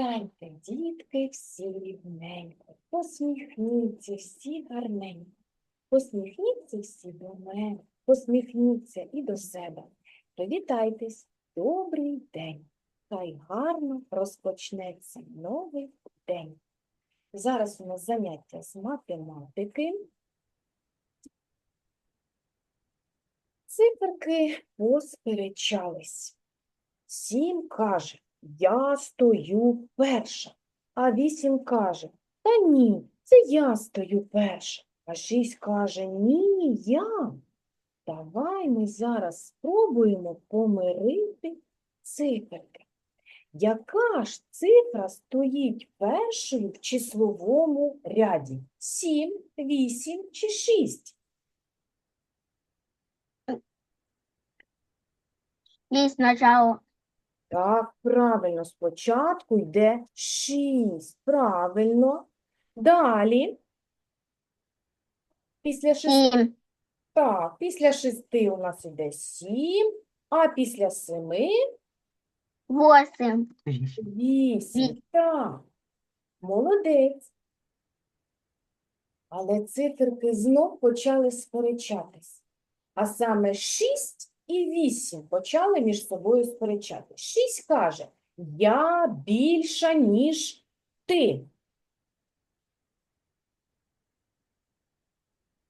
Встаньте, дітки, всі рівненько, посміхніться всі гарненько, посміхніться всі до мене, посміхніться і до себе. Привітайтесь, добрий день, хай гарно розпочнеться новий день. Зараз у нас заняття з математики. Циферки посперечались. Сім каже, я стою перша. А вісім каже, та ні, це я стою перша. А шість каже, ні, я. Давай ми зараз спробуємо помирити циферки. Яка ж цифра стоїть першою в числовому ряді? Сім, вісім чи шість? Есть сначала. Так, правильно, спочатку йде 6. Правильно. Далі. Після шести, так, після шести у нас йде 7, а після семи Восемь. Вісім. 8. Так, молодець. Але циферки знов почали сперечатись. А саме 6 і вісім почали між собою сперечати. Шість каже, я більша, ніж ти.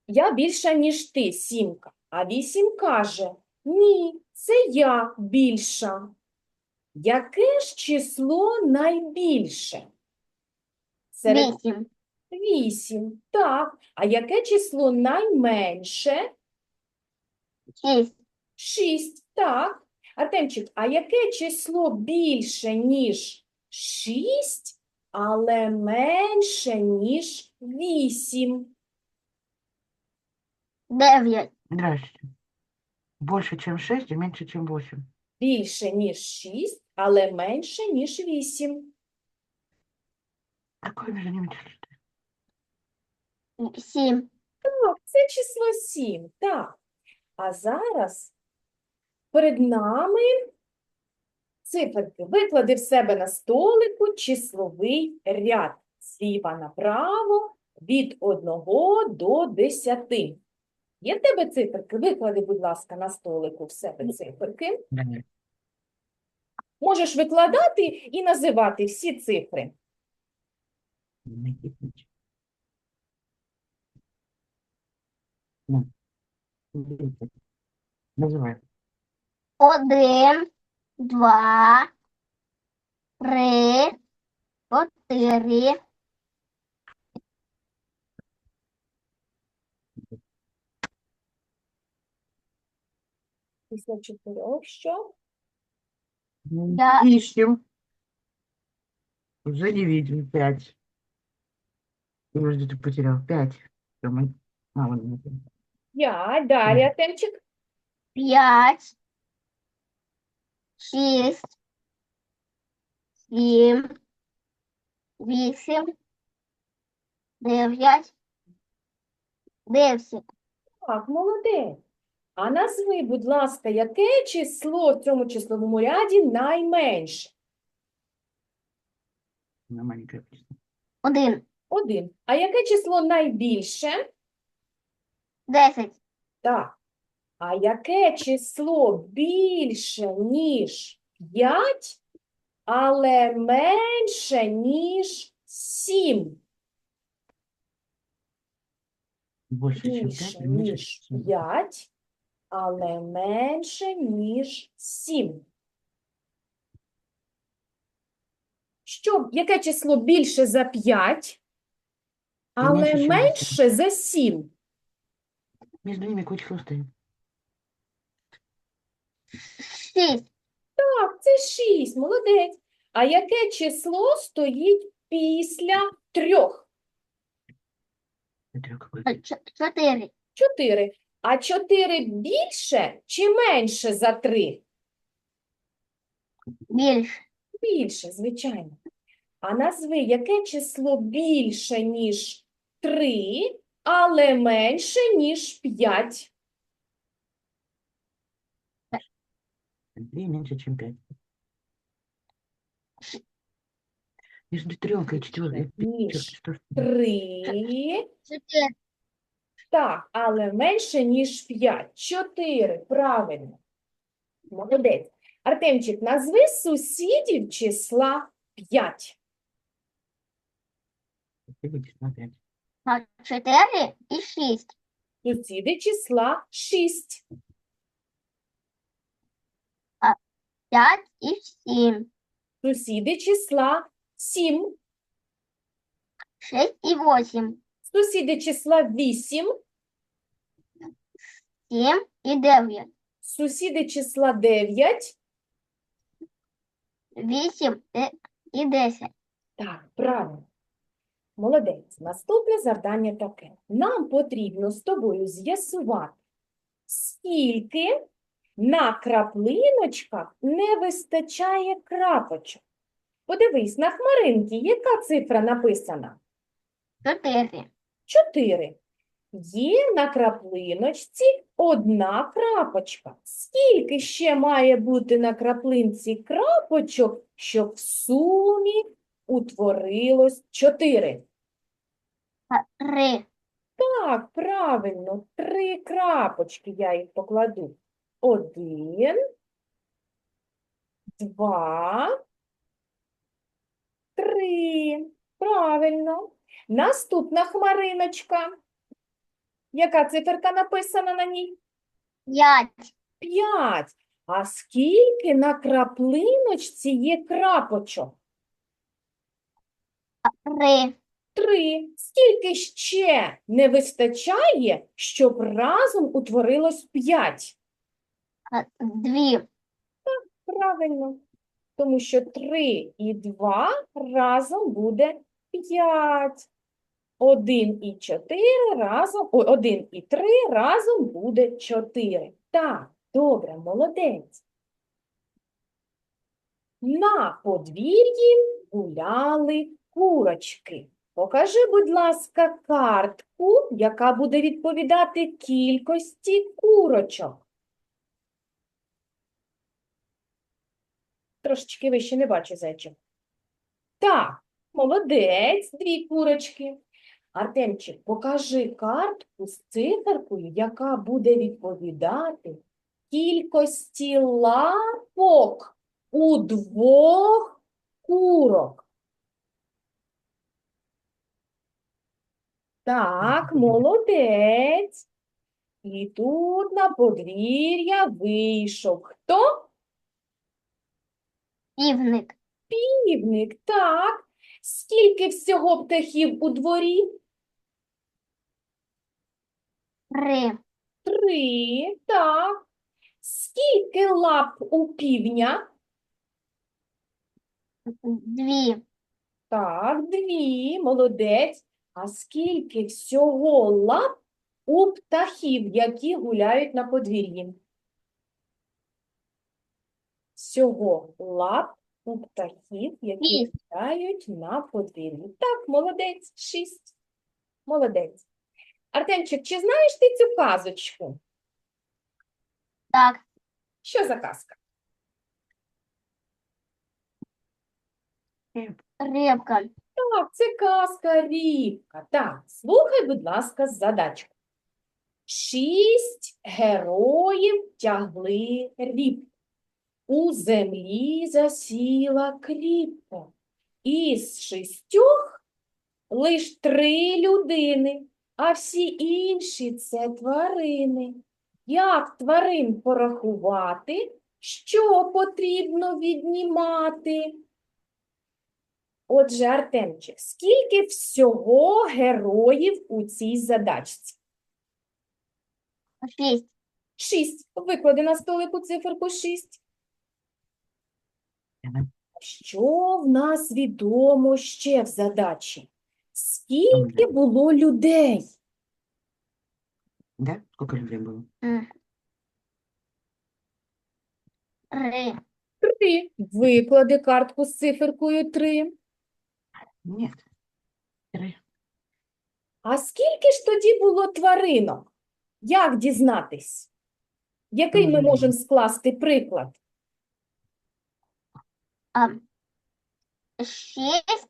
Я більша, ніж ти, сімка. А вісім каже, ні, це я більша. Яке ж число найбільше? Серед Вісім. Вісім, так. А яке число найменше? Шість. 6. Так. Артемчик, а яке число більше, ніж 6, але менше, ніж 8? Дев'ять. Здрасте. Больше, чем 6 и меньше, чем 8. Більше, ніж 6, але менше, ніж 8. Такое между ними число? Сім. Так, це число 7. Так. А зараз перед нами циферки. Виклади в себе на столику числовий ряд. Зліва направо від 1 до 10. Є в тебе циферки? Виклади, будь ласка, на столику в себе циферки. Можеш викладати і називати всі цифри. Не Один, два, три, чотири, Після чотирьох що? Да. Ищем. Уже не видим. Пять. Подожди, ты потерял. Пять. А, вон они. П'ять. П'ять, шість, сім, вісім, дев'ять, десять. Так, молодець. А назви, будь ласка, яке число в цьому числовому ряді найменше? Маленькая. Один, Один. А яке число найбільше? десять, Так. А яке число більше, ніж 5, але менше, ніж 7? Більше, ніж чем 5, але менше, ніж 7. Що, яке число більше за 5, але менше, за менше за 7? Между ними число стоит? Шість. Так, це шість, молодець. А яке число стоїть після трьох? Чотири. Чотири. А чотири більше чи менше за три? Більше. Більше, звичайно. А назви яке число більше, ніж три, але менше, ніж п'ять? 3 меньше, чем 5. Между трелкой и четвертой. Між три. Так, але менше, ніж 5. 4. Правильно. Молодець. Артемчик, назви сусідів числа 5. Четыре і шесть. Сусіди числа 6. П'ять і сім. Сусіди числа 7. Шість і восім. Сусіди числа 8. Сім і дев'ять. Сусіди числа 9. Вісім і- і десять. Так, правильно. Молодець. Наступне завдання таке. Нам потрібно з тобою з'ясувати, скільки на краплиночках не вистачає крапочок. Подивись, на хмаринці яка цифра написана? Чотири. 4. Є на краплиночці одна крапочка. Скільки ще має бути на краплинці крапочок, щоб в сумі утворилось 4? А, Три. Так, правильно, три крапочки я їх покладу. Один, два, три. Правильно. Наступна хмариночка. Яка циферка написана на ній? П'ять. П'ять. А скільки на краплиночці є крапочок? Три. Три. Скільки ще не вистачає, щоб разом утворилось п'ять? Дві. Правильно. Тому що 3 і 2 разом буде 5. 1 і 4 разом, ой, 1 і 3 разом буде 4. Так, добре, молодець. На подвір'ї гуляли курочки. Покажи, будь ласка, картку, яка буде відповідати кількості курочок. Трошечки вище не бачу зайчик. Так, молодець, дві курочки. Артемчик, покажи картку з циферкою, яка буде відповідати кількості лапок у двох курок. Так, молодець. І тут на подвір'я вийшов. Хто? Півник. Півник, так. Скільки всього птахів у дворі? Три. Три, так. Скільки лап у півня? Дві. Так, дві, молодець. А скільки всього лап у птахів, які гуляють на подвір'ї? Всього лап у птахів, які гуляють на подвір'ї. Так, молодець, шість. Молодець. Артемчик, чи знаєш ти цю казочку? Так. Що за казка? Рибка. Так, це казка Рібка. Так, слухай, будь ласка, задачку. Шість героїв тягли рібку. У землі засіла кріпко. Із шістьох лиш три людини, а всі інші це тварини. Як тварин порахувати? Що потрібно віднімати? Отже, Артемчик, скільки всього героїв у цій задачці? Шість. Шість. Виклади на столику циферку шість. Що в нас відомо ще в задачі? Скільки було людей? Да? Сколько людей было? Три. Три. Виклади картку з циферкою три. Нет. Три. А скільки ж тоді було тваринок? Як дізнатись? Який ми можемо скласти приклад? А, шість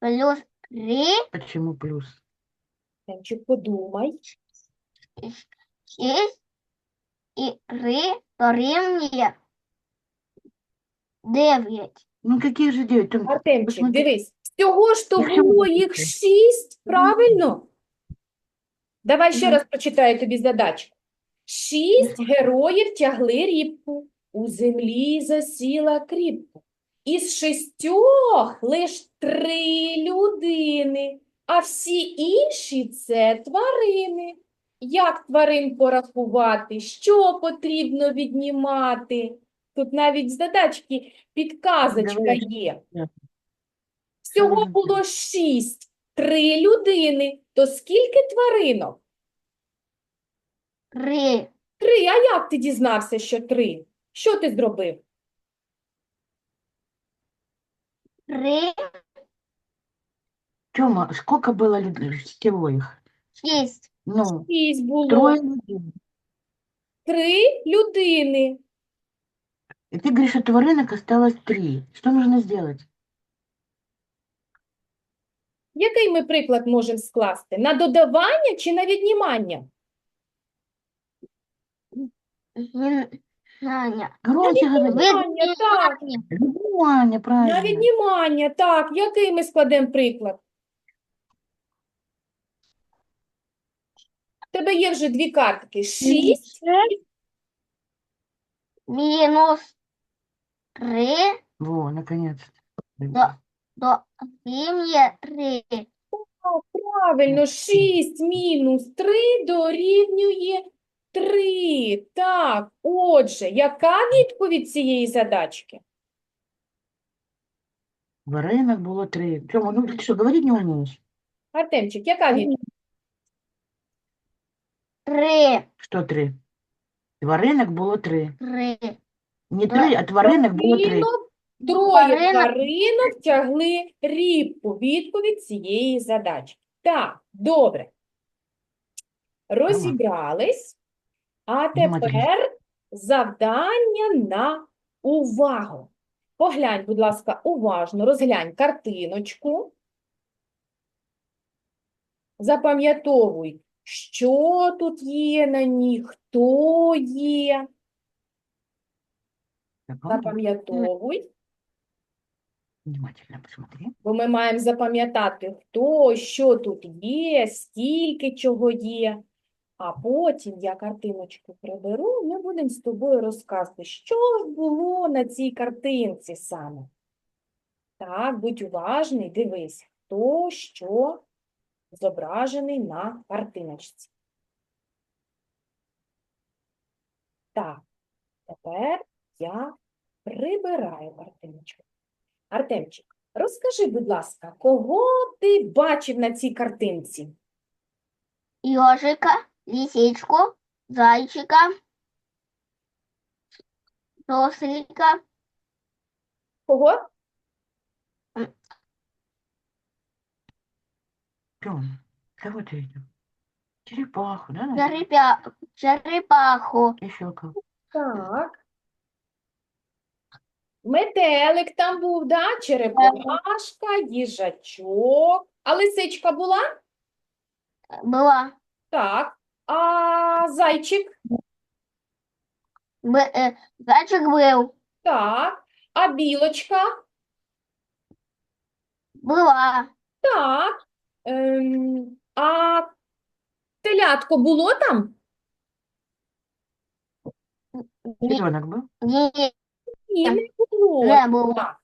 плюс три, Почему плюс? Артемчик, подумай. шість і три дорівнює дев'ять. Ну какие же девять? Там Артемчик, посмотри. дивись, всього ж то було їх шість, правильно? Давай ще раз прочитаю тобі задачку. Шість героїв тягли рібку, у землі засіла кріпку. Із шістьох лиш три людини, а всі інші це тварини. Як тварин порахувати? Що потрібно віднімати? Тут навіть в задачці підказочка є. Всього було шість, три людини. То скільки тваринок? Три. Три. А як ти дізнався, що три? Що ти зробив? Три, Тёма, сколько было людей всего их? шість. Ну, Шість було. трое людей. Три людини. И ты говоришь, что тваринок осталось три. Что нужно сделать? Який ми приклад можемо скласти? На додавання чи на віднімання? Наня. Громче говори. Віднімання, так. Внимание, На правильно. віднімання, так. Який ми складемо приклад? В тебе є вже дві картки. Шість. Мінус три Во, наконец-то. Да. дорівнює три. Так, Правильно, 6 мінус 3 дорівнює 3. Так, отже, яка відповідь цієї задачки? Тваринок было три. Тёма, ну ты что, говорить не умеешь? Артемчик, яка відповідь? Три. Что три? Тваринок было три. Три. Не Да. три, а тваринок было три. Тваринок, троє Тваринок. тваринок тягли рібку. Відповідь цієї задачки. Так, добре. Розібрались. А тепер завдання на увагу. Поглянь, будь ласка, уважно, розглянь картиночку. Запам'ятовуй, що тут є на ній, хто є. Запам'ятовуй, Внимательно посмотри. бо ми маємо запам'ятати, хто, що тут є, скільки чого є. А потім я картиночку приберу, ми будемо з тобою розказувати, що ж було на цій картинці саме. Так, будь уважний, дивись, хто, що зображений на картиночці. Так, тепер я прибираю картиночку. Артемчик, розкажи, будь ласка, кого ти бачив на цій картинці? Йожика, лисичку, зайчика, суслика, Кого? Тём, кого ты видел? Черепаху, да? наверное? черепя, черепаху, Еще кого? Так. Метелик там був, да? Черепашка, їжачок. А лисичка була? була Так. А зайчик? Б- е, зайчик був, Так. А білочка? була, Так. Ем, а телятко було там? ні, Ребенок был? ні, Ні, не було. не було. Так.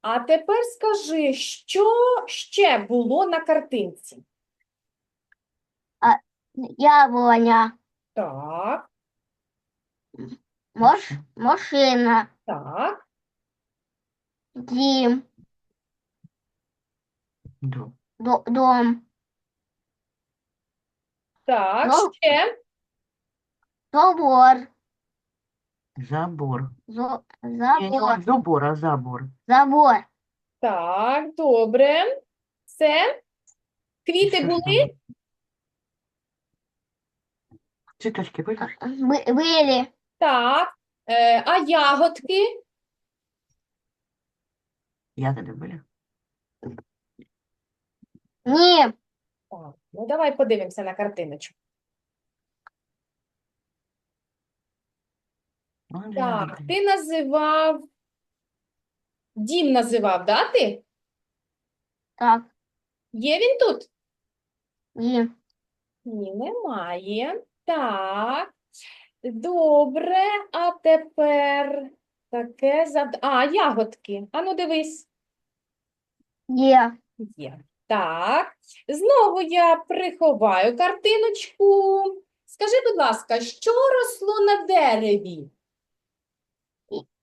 А тепер скажи, що ще було на картинці? Яблоня, Так, мош, машина, так, дім, Да. до- дом, так, Ну. ще. забор, Забор. зо- Не, не забор, забор, а забор. забор, Так, добре. Все. Квіти були? что-нибудь? Цветочки были? Б- были, Так. Е, а ягодки? Ягоды были? Ні. Так, ну давай подивимося на картиночку. Он же Так, надо. ти називав, дім називав, да, ти? Так. Є він тут? Ні. Ні, немає. Так, добре, а тепер таке завдання. А, ягодки. Ану, дивись. Є. Є. Так, знову я приховаю картиночку. Скажи, будь ласка, що росло на дереві?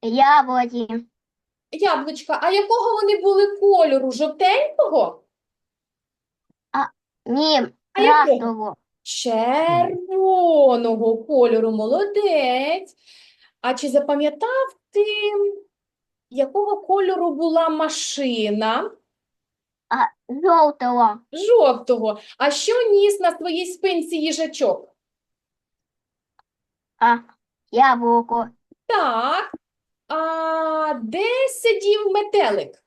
Яблуки. Яблучка, а якого вони були кольору? Жовтенького? Ні. А якого? Красного. Червоного кольору, молодець. А чи запам'ятав ти, якого кольору була машина? Жовтого. Жовтого. А що ніс на своїй спинці їжачок? А. Яблуко. Так. А де сидів метелик?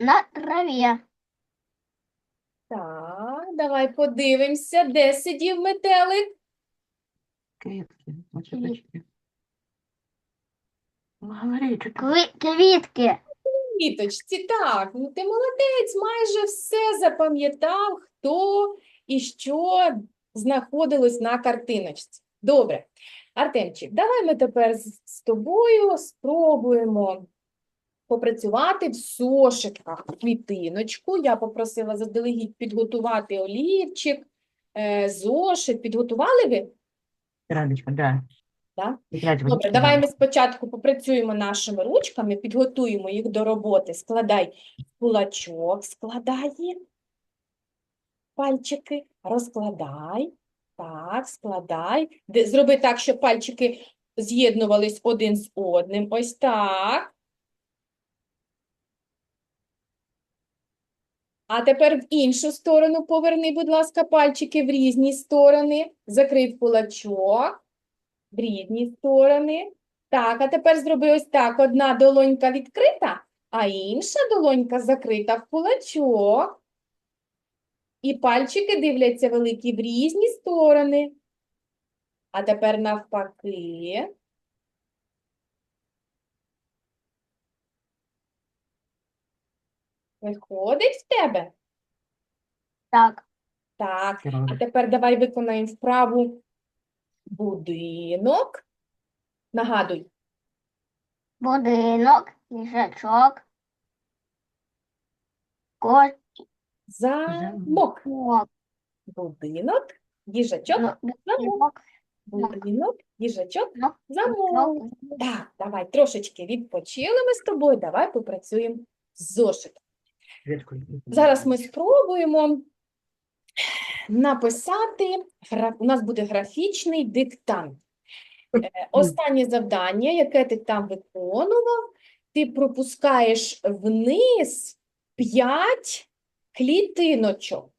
На траві. Давай подивимося, де сидів метелик. Кветки, вот цветочки. Ну, говори, Кви- Квітки. Квіточці, так, ну ти молодець, майже все запам'ятав, хто і що знаходилось на картиночці. Добре. Артемчик, давай ми тепер з з тобою спробуємо попрацювати в зошитках квітиночку. Я попросила заздалегідь підготувати олівчик, е, зошит. Підготували ви? Радочка, да. Да? Добре, давай ми спочатку попрацюємо нашими ручками, підготуємо їх до роботи. Складай кулачок, складай пальчики, розкладай. Так, складай. Зроби так, щоб пальчики з'єднувались один з одним. Ось так. А тепер в іншу сторону поверни, будь ласка, пальчики в різні сторони. Закрив кулачок в різні сторони. Так, а тепер зроби ось так. Одна долонька відкрита, а інша долонька закрита в кулачок. І пальчики дивляться великі в різні сторони. А тепер навпаки. Виходить в тебе? Так. Так. А тепер давай виконаємо вправу будинок. Нагадуй. Будинок. Їжачок. Котик. Замок. Будинок, їжачок, замок. Будинок. Їжачок, замок. Так, давай трошечки відпочили ми з тобою. Давай попрацюємо з зошитом. Зараз ми спробуємо написати, у нас буде графічний диктант. Е, Останнє завдання, яке ти там виконував, ти пропускаєш вниз 5 клітиночок.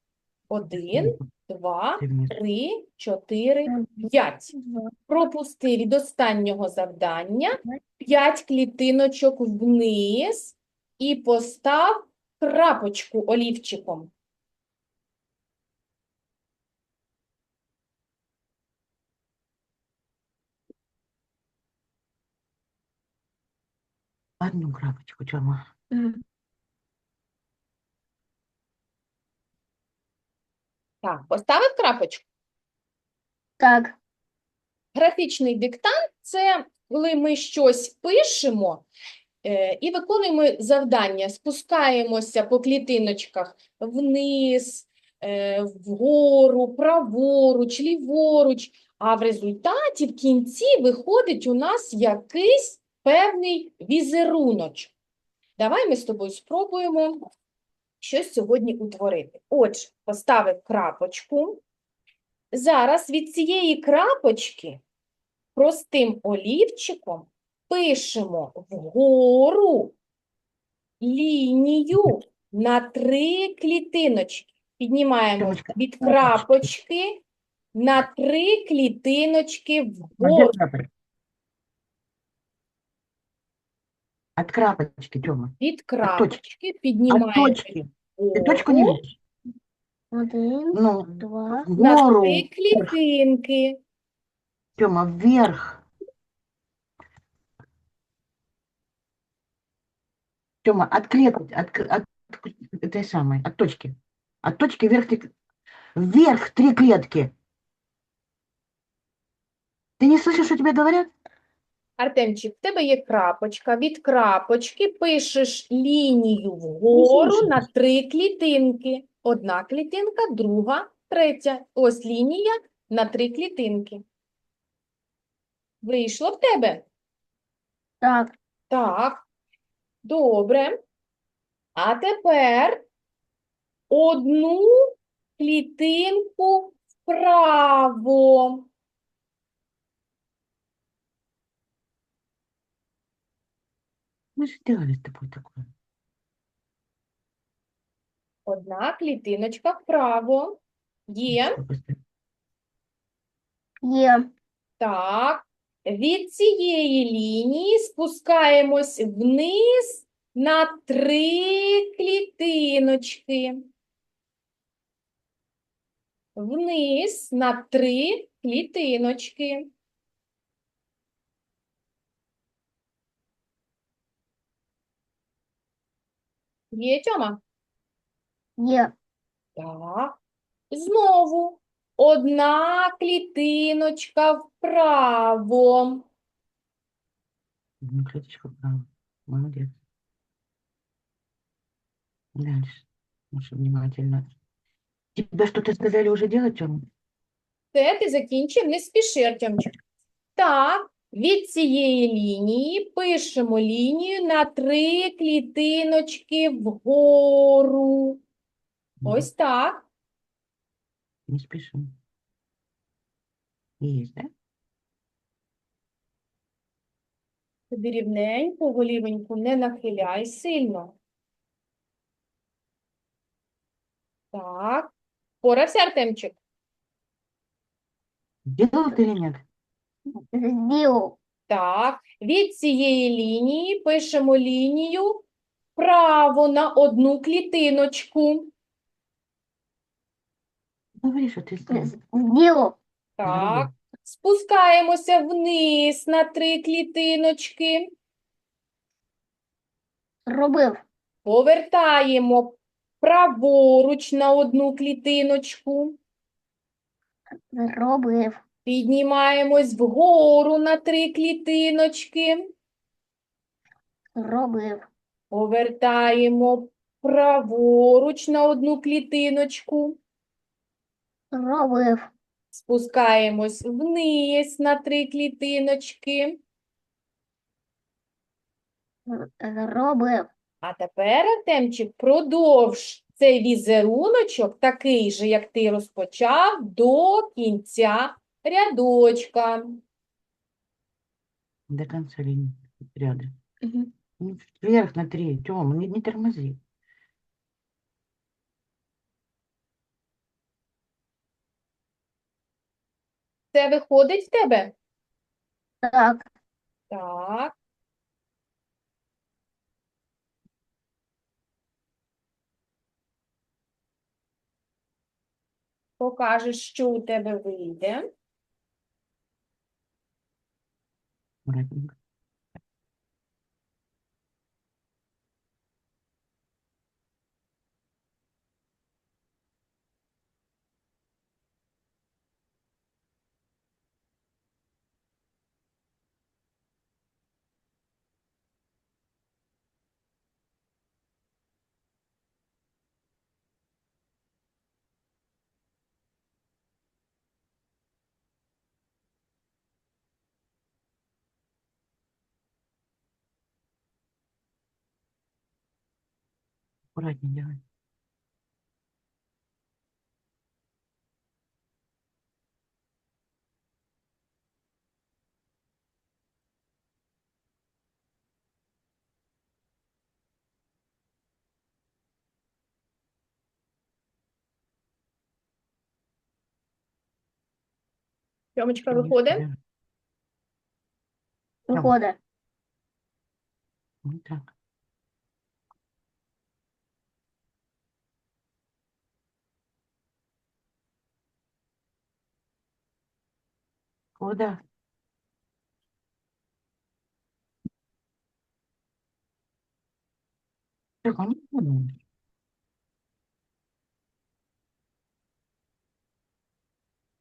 Один, два, три, чотири, п'ять. Пропусти від останнього завдання 5 клітиночок вниз і постав крапочку олівчиком. одну крапочку, Тёма. Так, поставив крапочку. Так. Графічний диктант це коли ми щось пишемо і виконуємо завдання, спускаємося по клітиночках вниз, е, вгору, праворуч, ліворуч, а в результаті в кінці виходить у нас якийсь певний візеруночок. Давай ми з тобою спробуємо щось сьогодні утворити. Отже, поставив крапочку. Зараз від цієї крапочки простим олівчиком пишемо вгору лінію на три клітиночки. Піднімаємо Тёмочка, від крапочки на три клітиночки а где вгору. крапочка? От крапочки, Тёма. Від точки. крапочки От піднімаємо точки. Ты точку не вгору видишь? Один, Ну, два, на вгору. три клітинки. Тёма, вверх. Тёма, от клетки, от, к- от этой самой, от точки. От точки вверх, три к- вверх три клетки. Ты не слышишь, что тебе говорят? Артемчик, в тебе є крапочка. Від крапочки пишеш лінію вгору слышу. на три клітинки. Одна клітинка, друга, третя. Ось лінія на три клітинки. Вийшло в тебе? так, Так. Добре. А тепер одну клітинку вправо. Мы же делали с тобой такое. Одна клітиночка вправо. Є? Є, Так. Від цієї лінії спускаємось вниз на три клітиночки. Вниз на три клітиночки. Є, Тьома? є, Так. Знову одна клітиночка вправо. Ну, клеточку вправо. Молодец. Дальше. Маша, внимательно. Тебе что-то сказали уже делать, Тёма? Це ти закінчив, не спіши, Артемчик. Так, від цієї лінії пишемо лінію на три клітиночки вгору. Ось так. Не спешим. Есть, да? Тобі рівненько, голівеньку не нахиляй сильно. Так. Порався, Артемчик? Делал ты или нет? Так, від цієї лінії пишемо лінію вправо на одну клітиночку. Говори, что ты сделал. Так, спускаємося вниз на три клітиночки, робив, повертаємо праворуч на одну клітиночку, зробив, піднімаємось вгору на три клітиночки, зробив, повертаємо праворуч на одну клітиночку. Зробив, Спускаємось вниз на три клітиночки. зробив, А тепер, Артемчик, продовж цей візеруночок, такий же, як ти розпочав, до кінця рядочка. До конца линии ряда. Ну, Вверх на три. Тёма, не, не тормози. Це виходить в тебе? так, Так. Покажеш, що у тебе вийде. Аккуратненько. Тьомочка виходить? виходить, так. Куда? Так, а ну,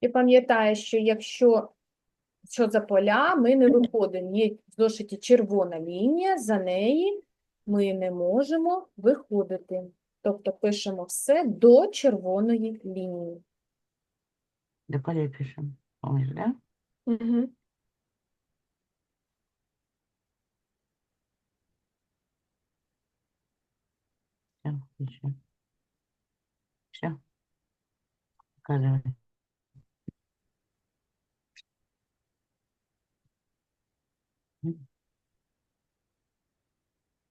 Ти пам'ятаєш, що якщо що за поля, ми не виходимо. Є в зошиті червона лінія, за неї ми не можемо виходити. Тобто пишемо все до червоної лінії. До поля пишем. Помнишь, да? Угу. Все, еще. Все. Показывай.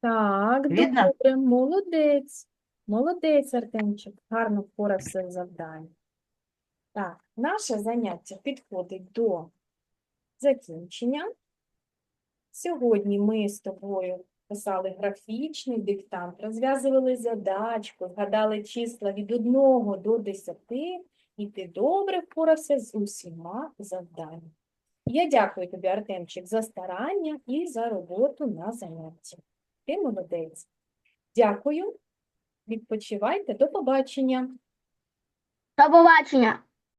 Так, Видно? добре, молодець. Молодець, Артемчик. Гарно впорався з завданням. Так, наше заняття підходить до закінчення. Сьогодні ми з тобою писали графічний диктант, розв'язували задачку, згадали числа від 1 до 10, і ти добре впорався з усіма завданнями. Я дякую тобі, Артемчик, за старання і за роботу на занятті. Ти молодець. Дякую. Відпочивайте. До побачення. До побачення.